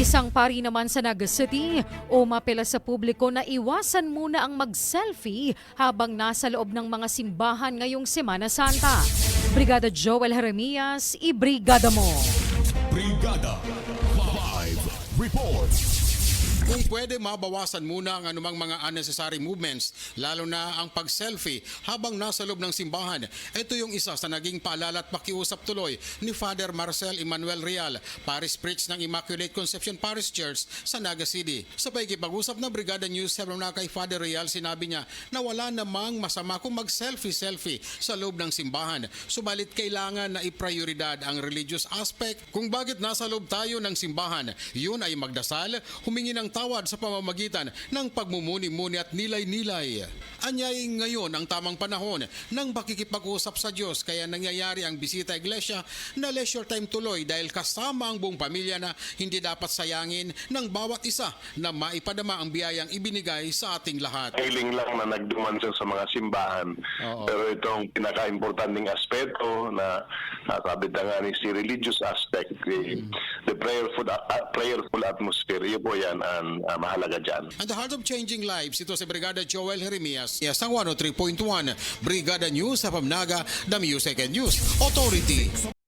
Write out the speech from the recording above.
Isang pari naman sa Naga City o mapela sa publiko na iwasan muna ang mag-selfie habang nasa loob ng mga simbahan ngayong Semana Santa. Brigada Joel Jeremias, ibrigada mo! Brigada Live Reports. Kung pwede, mabawasan muna ang anumang mga unnecessary movements, lalo na ang pag-selfie habang nasa loob ng simbahan. Ito yung isa sa naging paalala at pakiusap tuloy ni Father Marcel Emmanuel Real, Parish Priest ng Immaculate Conception Parish Church sa Naga City. Sa pagkipag-usap na Brigada News 7 na kay Father Real, sinabi niya na wala namang masama kung mag-selfie-selfie sa loob ng simbahan. Subalit kailangan na iprioridad ang religious aspect kung bakit nasa loob tayo ng simbahan. Yun ay magdasal, humingi ng tawad sa pamamagitan ng pagmumuni-muni at nilay-nilay. Anyay ngayon ang tamang panahon ng pakikipag-usap sa Diyos kaya nangyayari ang bisita iglesia na leisure time tuloy dahil kasama ang buong pamilya na hindi dapat sayangin ng bawat isa na maipadama ang biyayang ibinigay sa ating lahat. Hiling lang na nagduman siya sa mga simbahan. Oo. Pero itong pinaka-importanting aspeto na nasabi na nga ni si religious aspect, the, the prayerful, uh, prayerful atmosphere, yun po yan ang uh, mahalaga dyan. At the heart of changing lives, ito si Brigada Joel Jeremias. Yes, ang 103.1 Brigada News sa Pamnaga, the Music and News Authority.